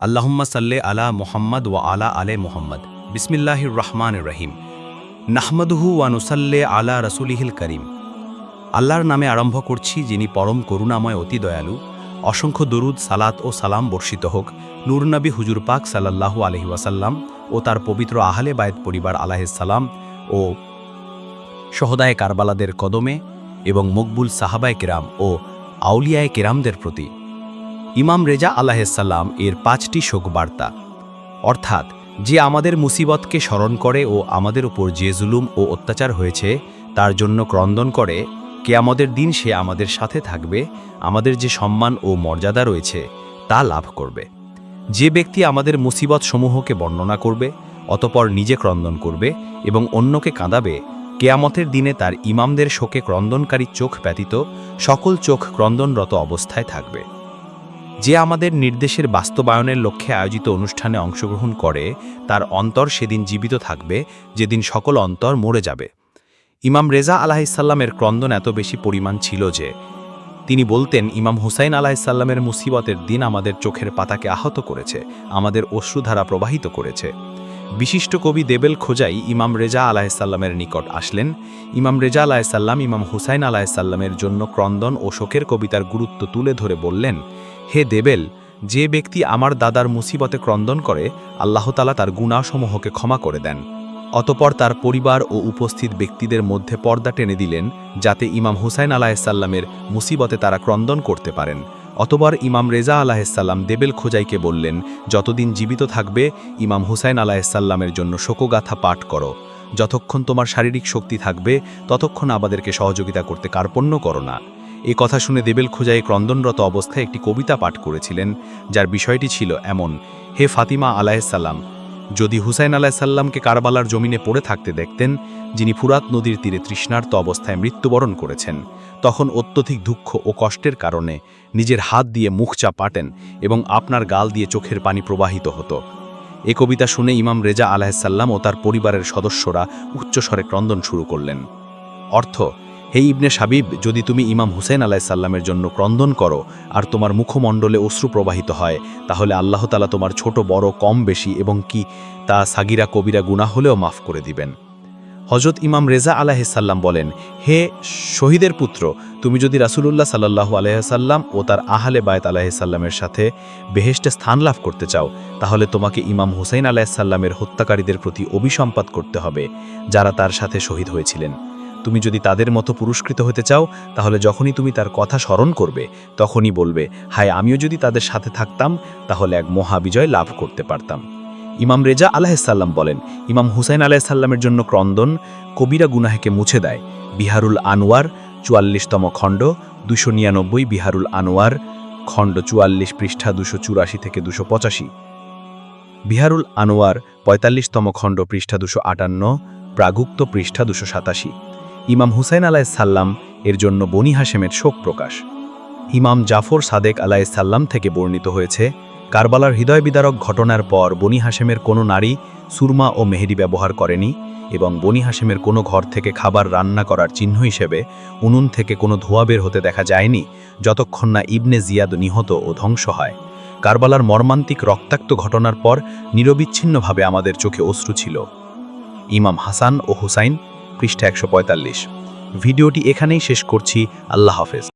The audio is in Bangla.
আল্লাহুম্মা সাল্লে আলা মোহাম্মদ ওয়া আলা আলে মোহাম্মদ। বিসমিল্লাহির রহমান রহিম। নাহমদহু ওয়া নুসাল্লে আলা রসুলিহিল করিম। আল্লাহর নামে আরম্ভ করছি যিনি পরম করুণাময় অতি দয়ালু। অসংখ্য দরুদ, সালাত ও সালাম বর্ষিত হোক। নূরনবী হুজুর পাক সাল্লাল্লাহু আলহি ওয়াসাল্লাম ও তার পবিত্র আহলে বায়ত পরিবার আলাহিসাল্লাম ও সহদায় কারবালাদের কদমে এবং মকবুল সাহাবায় কেরাম ও আউলিয়ায় কেরামদের প্রতি ইমাম রেজা আলাহিসাল্লাম এর পাঁচটি শোক বার্তা অর্থাৎ, যে আমাদের মুসিবতকে স্মরণ করে ও আমাদের উপর যে জুলুম ও অত্যাচার হয়েছে, তার জন্য ক্রন্দন করে কে আমাদের দিন সে আমাদের সাথে থাকবে, আমাদের যে সম্মান ও মর্যাদা রয়েছে, তা লাভ করবে। যে ব্যক্তি আমাদের মুসিবত সমূহকে বর্ণনা করবে, অতপর নিজে ক্রন্দন করবে এবং অন্যকে কাঁদাবে, কেয়ামতের দিনে তার ইমামদের শোকে ক্রন্দনকারী চোখ ব্যতীত সকল চোখ ক্রন্দনরত অবস্থায় থাকবে। যে আমাদের নির্দেশের বাস্তবায়নের লক্ষ্যে আয়োজিত অনুষ্ঠানে অংশগ্রহণ করে, তার অন্তর সেদিন জীবিত থাকবে, যেদিন সকল অন্তর মরে যাবে। ইমাম রেজা আলাহিসাল্লামের ক্রন্দন এত বেশি পরিমাণ ছিল যে, তিনি বলতেন, ইমাম হুসাইন আলাহিসাল্লামের মুসিবতের দিন আমাদের চোখের পাতাকে আহত করেছে, আমাদের অশ্রুধারা প্রবাহিত করেছে। বিশিষ্ট কবি দেবেল খোজাই ইমাম রেজা আলাহিসাল্লামের নিকট আসলেন। ইমাম রেজা আলাহিসাল্লাম ইমাম হুসাইন আলাহিসাল্লামের জন্য ক্রন্দন ও শোকের কবিতার গুরুত্ব তুলে ধরে বললেন হে দেবেল, যে ব্যক্তি আমার দাদার মুসিবতে ক্রন্দন করে আল্লাহতালা তার গুণাসমূহকে ক্ষমা করে দেন। অতপর তার পরিবার ও উপস্থিত ব্যক্তিদের মধ্যে পর্দা টেনে দিলেন, যাতে ইমাম হুসাইন আলাহিসাল্লামের মুসিবতে তারা ক্রন্দন করতে পারেন। অতবার ইমাম রেজা আলাহিসাল্লাম দেবেল খোজাইকে বললেন, যতদিন জীবিত থাকবে, ইমাম হুসাইন আলাহিসাল্লামের জন্য শোকগাথা পাঠ করো। যতক্ষণ তোমার শারীরিক শক্তি থাকবে, ততক্ষণ আমাদেরকে সহযোগিতা করতে কার্পণ্য করো না। এ কথা শুনে দেবেল খোজাই ক্রন্দনরত অবস্থায় একটি কবিতা পাঠ করেছিলেন, যার বিষয়টি ছিল এমন, হে ফাতিমা আলাহিসাল্লাম যদি হুসাইন আলাহিসাল্লামকে কারবালার জমিনে পড়ে থাকতে দেখতেন, যিনি ফুরাত নদীর তীরে তৃষ্ণার্ত অবস্থায় মৃত্যুবরণ করেছেন, তখন অত্যধিক দুঃখ ও কষ্টের কারণে নিজের হাত দিয়ে মুখ চাপাটেন এবং আপনার গাল দিয়ে চোখের পানি প্রবাহিত হতো। এ কবিতা শুনে ইমাম রেজা আলাহিসাল্লাম ও তার পরিবারের সদস্যরা উচ্চস্বরে ক্রন্দন শুরু করলেন। অর্থ হে ইবনে সাবিব যদি তুমি ইমাম হুসেন আলাহিসাল্লামের জন্য ক্রন্দন করো আর তোমার মুখমণ্ডলে অশ্রু প্রবাহিত হয়, তাহলে আল্লাহ তালা তোমার ছোট, বড়, কম, বেশি এবং কি তা সাগিরা, কবিরা গুণা হলেও মাফ করে দিবেন। হজরত ইমাম রেজা আলাহিসাল্লাম বলেন, হে শহীদের পুত্র, তুমি যদি রাসুলুল্লাহ সাল্লাহু আলহাসাল্লাম ও তার আহলে বায়ত আলাহিসাল্লামের সাথে বেহেস্টে স্থান লাভ করতে চাও, তাহলে তোমাকে ইমাম হুসাইন আলাহিসাল্লামের হত্যাকারীদের প্রতি অভিসম্পাত করতে হবে, যারা তার সাথে শহীদ হয়েছিলেন। তুমি যদি তাদের মতো পুরস্কৃত হতে চাও, তাহলে যখনই তুমি তার কথা স্মরণ করবে, তখনই বলবে, হায়, আমিও যদি তাদের সাথে থাকতাম, তাহলে এক মহাবিজয় লাভ করতে পারতাম। ইমাম রেজা আলাহিসাল্লাম বলেন, ইমাম হুসাইন আলাহিসাল্লামের জন্য ক্রন্দন কবিরা গুনাহেকে মুছে দেয়। বিহারুল আনোয়ার, চুয়াল্লিশতম খণ্ড, দুশো নিরানব্বই বিহারুল আনোয়ার, খণ্ড চুয়াল্লিশ পৃষ্ঠা দুশো চুরাশি থেকে দুশো পঁচাশি। বিহারুল আনোয়ার, পঁয়তাল্লিশতম খণ্ড পৃষ্ঠা দুশো আটান্ন, প্রাগুক্ত পৃষ্ঠা দুশো সাতাশি। ইমাম হুসাইন আলাইসাল্লাম এর জন্য বনি হাসেমের শোক প্রকাশ। ইমাম জাফর সাদেক আলাইসাল্লাম থেকে বর্ণিত হয়েছে, কারবালার হৃদয় বিদারক ঘটনার পর বনি হাসেমের কোনো নারী সুরমা ও মেহেদি ব্যবহার করেনি এবং বনি হাসেমের কোনো ঘর থেকে খাবার রান্না করার চিহ্ন হিসেবে উনুন থেকে কোনো ধোয়া বের হতে দেখা যায়নি, যতক্ষণ না ইবনে জিয়াদ নিহত ও ধ্বংস হয়। কারবালার মর্মান্তিক রক্তাক্ত ঘটনার পর নিরবিচ্ছিন্নভাবে আমাদের চোখে অশ্রু ছিল। ইমাম হাসান ও হুসাইন পৃষ্ঠা একশো পঁয়তাল্লিশ। ভিডিওটি এখানেই শেষ করছি। আল্লাহ হাফেজ।